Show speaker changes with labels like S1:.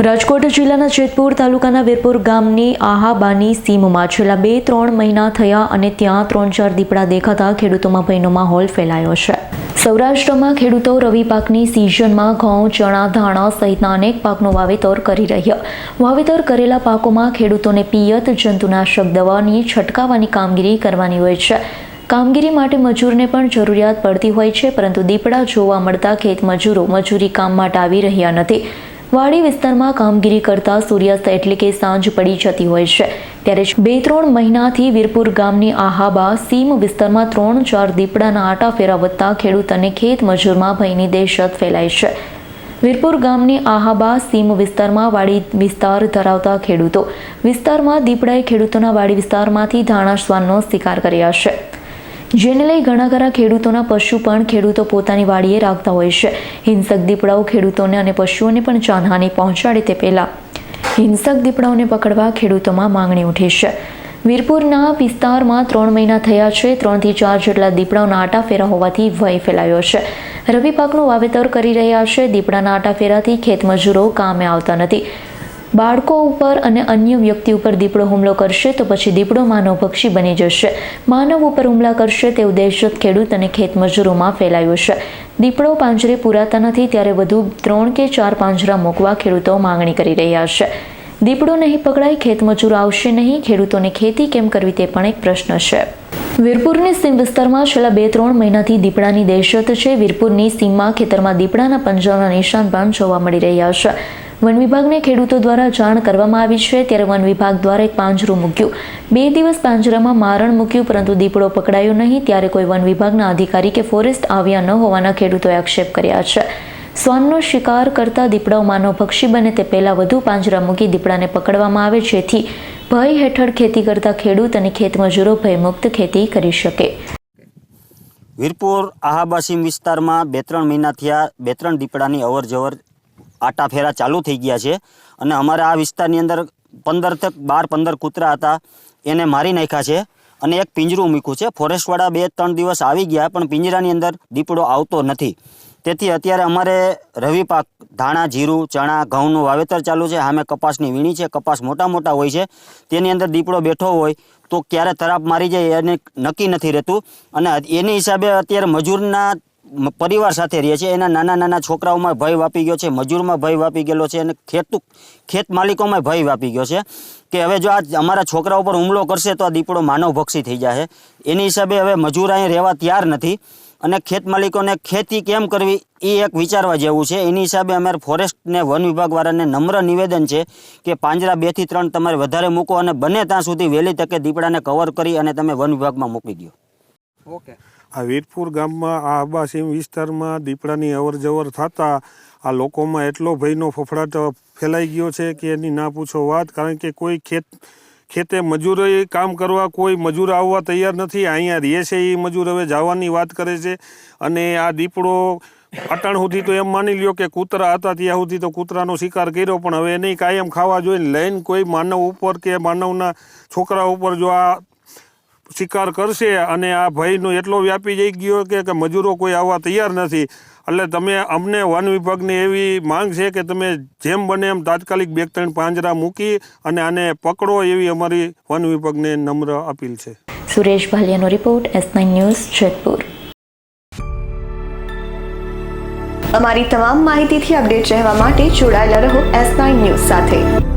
S1: રાજકોટ જિલ્લાના જેતપુર તાલુકાના વીરપુર ગામની આહાબાની સીમમાં છેલ્લા બે, ત્રણ મહિના થયા અને ત્યાં ત્રણ, ચાર દીપડા દેખાતા ખેડૂતોમાં ભયનો માહોલ ફેલાયો છે. સૌરાષ્ટ્રમાં ખેડૂતો રવિ પાકની સિઝનમાં ઘઉં, ચણા, ધાણા સહિતના અનેક પાકનું વાવેતર કરી રહ્યા. વાવેતર કરેલા પાકોમાં ખેડૂતોને પિયત, જંતુનાશક દવાની, છંટકાવવાની કામગીરી કરવાની હોય છે. કામગીરી માટે મજૂરને પણ જરૂરિયાત પડતી હોય છે, પરંતુ દીપડા જોવા મળતા ખેત મજૂરો મજૂરી કામ માટે આવી રહ્યા નથી. વાડી વિસ્તારમાં કામગીરી કરતા સૂર્યાસ્ત એટલે કે સાંજ પડી જતી હોય છે. ત્યારે બે ત્રણ મહિનાથી વીરપુર ગામની આહાબા સીમ વિસ્તારમાં ત્રણ ચાર દીપડાના આટા ફેરા વધતા ખેડૂત અને ખેત મજૂરમાં ભયની દહેશત ફેલાય છે. વીરપુર ગામની આહાબા સીમ વિસ્તારમાં વાડી વિસ્તાર ધરાવતા ખેડૂતો. વિસ્તારમાં દીપડાએ ખેડૂતોના વાડી વિસ્તારમાંથી ધાણા શ્વાનનો શિકાર કર્યા છે. જેને લઈ ઘણા ખરા ખેડૂતોના પશુ પણ ખેડૂતો પોતાની વાડીએ રાખતા હોય છે. હિંસક દીપડાઓ ખેડૂતોને અને પશુઓને પણ જાનહાનિ પહોંચાડે તે પહેલાં. હિંસક દીપડાઓને પકડવા ખેડૂતોમાં માંગણી ઉઠી છે. વીરપુરના વિસ્તારમાં ત્રણ મહિના થયા છે. ત્રણથી ચાર જેટલા દીપડાઓના આટા ફેરા હોવાથી ભય ફેલાયો છે. રવિ પાકનું વાવેતર કરી રહ્યા છે. દીપડાના આટા ફેરાથી ખેતમજૂરો કામે આવતા નથી. બાળકો ઉપર અને અન્ય વ્યક્તિ ઉપર દીપડો હુમલો કરશે તો પછી દીપડો માનવ પક્ષી બની જશે. માનવ ઉપર હુમલા કરશે તેવું ઉદ્દેશ્યત ખેડૂત અને ખેતમજૂરોમાં ફેલાયું છે. દીપડો પાંજરે પુરાતા નથી ત્યારે વધુ ત્રણ કે ચાર પાંજરા મૂકવા ખેડૂતો માંગણી કરી રહ્યા છે. દીપડો નહીં પકડાય ખેતમજૂરો આવશે નહીં, ખેડૂતોને ખેતી કેમ કરવી તે પણ એક પ્રશ્ન છે. વીરપુરની સીમ વિસ્તારમાં છેલ્લા બે ત્રણ મહિનાથી દીપડાની દહેશત છે. વીરપુરની સીમમાં ખેતરમાં દીપડાના પંજાના નિશાન પણ જોવા મળી રહ્યા છે. વન વિભાગને ખેડૂતો દ્વારા જાણ કરવામાં આવી છે. ત્યારે વન વિભાગ દ્વારા એક પાંજરું મૂક્યું. બે દિવસ પાંજરામાં મારણ મૂક્યું, પરંતુ દીપડો પકડાયો નહીં. ત્યારે કોઈ વન વિભાગના અધિકારી કે ફોરેસ્ટ આવ્યા ન હોવાના ખેડૂતોએ આક્ષેપ કર્યા છે. શ્વાનનો શિકાર કરતા દીપડાઓ માનવ પક્ષી બને તે પહેલા વધુ પાંજરા મૂકી દીપડાને પકડવામાં આવે, જેથી ભય હેઠળ ખેતી કરતા ખેડૂત અને ખેતમજૂરો ભયમુક્ત ખેતી કરી શકે.
S2: વીરપુર આહાબાસીમ વિસ્તારમાં બે ત્રણ મહિના થયા, બે ત્રણ દીપડાની અવર જવર આટા ફેરા ચાલુ થઈ ગયા છે. અને અમારા આ વિસ્તારની અંદર પંદર તક બાર પંદર કૂતરા હતા. એને મારી નાખ્યા છે. અને એક પિંજરું મૂક્યું છે. ફોરેસ્ટવાળા બે ત્રણ દિવસ આવી ગયા, પણ પિંજરાની અંદર દીપડો આવતો નથી. તેથી અત્યારે અમારે રવિ પાક, ધાણા, જીરું, ચણા, ઘઉંનું વાવેતર ચાલુ છે. સામે કપાસની વીણી છે. કપાસ મોટા મોટા હોય છે. તેની અંદર દીપડો બેઠો હોય તો ક્યારે તરાપ મારી જાય એને નક્કી નથી રહેતું. અને એની હિસાબે અત્યારે મજૂરના પરિવાર સાથે રહે છે. એના નાના નાના છોકરાઓમાં ભય વાપી ગયો છે. મજૂરમાં ભય વાપી ગયેલો છે અને ખેત ખેત માલિકોમાં ભય વાપી ગયો છે કે હવે જો આ અમારા છોકરા ઉપર હુમલો કરશે તો આ દીપડો માનવભક્ષી થઈ જશે એની હિસાબે હવે મજૂર અહીં રહેવા તૈયાર નથી અને ખેત માલિકોને ખેતી કેમ કરવી એ એક વિચારવા જેવું છે. એની હિસાબે અમારે ફોરેસ્ટને વન વિભાગવાળાને નમ્ર નિવેદન છે કે પાંજરા બેથી ત્રણ તમારે વધારે મૂકો અને બને ત્યાં સુધી વહેલી તકે દીપડાને કવર કરી અને તમે વન વિભાગમાં મોકલી દો
S3: ઓકે
S4: આ વીરપુર ગામમાં, આ આબાસીમ વિસ્તારમાં દીપડાની અવર જવર થતાં આ લોકોમાં એટલો ભયનો ફફડાટ ફેલાઈ ગયો છે કે એની ના પૂછો વાત, કારણ કે કોઈ ખેત, ખેતે મજૂરોએ કામ કરવા કોઈ મજૂર આવવા તૈયાર નથી. અહીંયા રહે છે એ મજૂર, હવે જવાની વાત કરે છે. અને આ દીપડો અટાણ સુધી તો એમ માની લ્યો કે કૂતરા હતા ત્યાં સુધી તો કૂતરાનો શિકાર કર્યો, પણ હવે એને કાયમ ખાવા જોઈએ લઈને કોઈ માનવ ઉપર કે માનવના છોકરા ઉપર જો આ શિકાર કરશે અને આ ભયનો એટલો વ્યાપી જઈ ગયો કે કે મજૂરો કોઈ આવવા તૈયાર નથી. એટલે તમે અમને વન વિભાગની એવી માંગ છે કે તમે જેમ બને એમ તાત્કાલિક બે ત્રણ પાંજરા મૂકી અને આને પકડો એવી અમારી વન વિભાગને નમ્ર અપીલ છે.
S1: સુરેશ ભાલિયાનો રિપોર્ટ એસ ન્યૂઝ જેતપુર.
S5: અમારી તમામ માહિતીથી અપડેટ રહેવા માટે જોડાયેલા રહો એસ ન્યૂઝ સાથે.